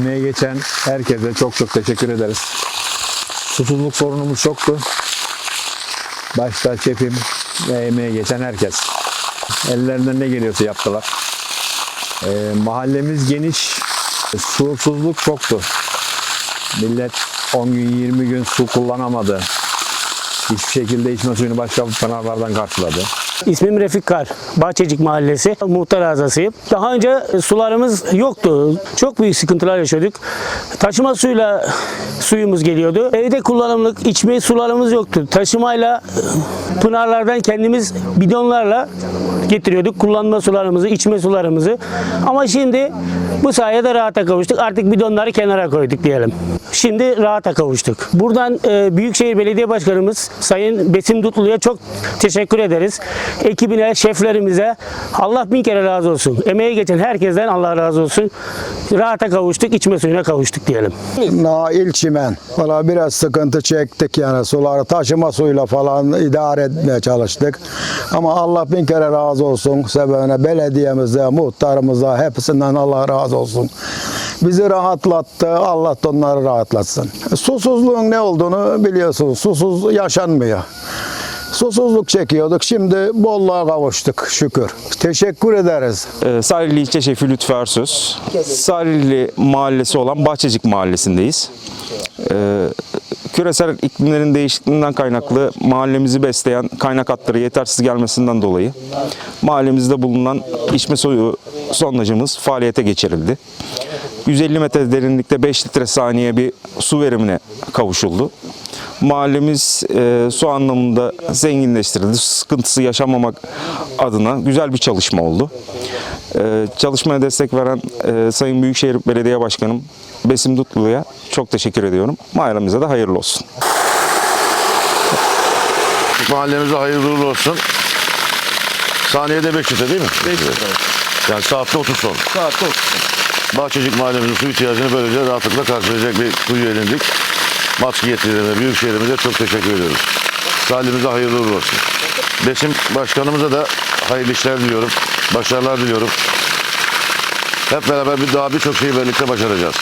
Emeğe geçen herkese çok çok teşekkür ederiz. Susuzluk sorunumuz çoktu. Başta şefim ve emeğe geçen herkes. Ellerinden ne geliyorsa yaptılar. Ee, mahallemiz geniş. Susuzluk çoktu. Millet 10 gün 20 gün su kullanamadı. Hiçbir şekilde içme suyunu başka pınarlardan karşıladı. İsmim Refik Kar, Bahçecik Mahallesi, muhtar azasıyım. Daha önce sularımız yoktu. Çok büyük sıkıntılar yaşadık. Taşıma suyla suyumuz geliyordu. Evde kullanımlık içme sularımız yoktu. Taşımayla pınarlardan kendimiz bidonlarla getiriyorduk kullanma sularımızı, içme sularımızı. Ama şimdi bu sayede rahata kavuştuk. Artık bidonları kenara koyduk diyelim. Şimdi rahata kavuştuk. Buradan e, Büyükşehir Belediye Başkanımız Sayın Besim Dutlu'ya çok teşekkür ederiz. Ekibine, şeflerimize Allah bin kere razı olsun. Emeği geçen herkesten Allah razı olsun. Rahata kavuştuk, içme suyuna kavuştuk diyelim. Nail Çimen. Valla biraz sıkıntı çektik yani suları taşıma suyla falan idare etmeye çalıştık. Ama Allah bin kere razı olsun sebebine belediyemize, muhtarımıza hepsinden Allah razı olsun. Bizi rahatlattı. Allah da onları rahatlatsın. Susuzluğun ne olduğunu biliyorsunuz. Susuz yaşanmıyor. Susuzluk çekiyorduk. Şimdi bolluğa kavuştuk şükür. Teşekkür ederiz. Ee, Sarılı İlçe Şefi Lütfü Ersöz. Sarılı Mahallesi olan Bahçecik Mahallesi'ndeyiz. Ee, küresel iklimlerin değişikliğinden kaynaklı mahallemizi besleyen kaynak hatları yetersiz gelmesinden dolayı mahallemizde bulunan içme suyu sondajımız faaliyete geçirildi. 150 metre derinlikte 5 litre saniye bir su verimine kavuşuldu. Mahallemiz e, su anlamında zenginleştirildi. Sıkıntısı yaşamamak adına güzel bir çalışma oldu. E, çalışmaya destek veren e, Sayın Büyükşehir Belediye Başkanım Besim Dutlu'ya çok teşekkür ediyorum. Mahallemize de hayırlı olsun. Mahallemize hayırlı uğurlu olsun. Saniyede 5 litre değil mi? 5 litre. Yani saatte 30 ton. Saatte 30 ton. Bahçecik mahallemizin su ihtiyacını böylece rahatlıkla karşılayacak bir kuyu edindik. Maske yetkililerine, büyükşehirimize çok teşekkür ediyoruz. Salihimize hayırlı uğurlu olsun. Besim başkanımıza da hayırlı işler diliyorum. Başarılar diliyorum. Hep beraber bir daha birçok şeyi birlikte başaracağız.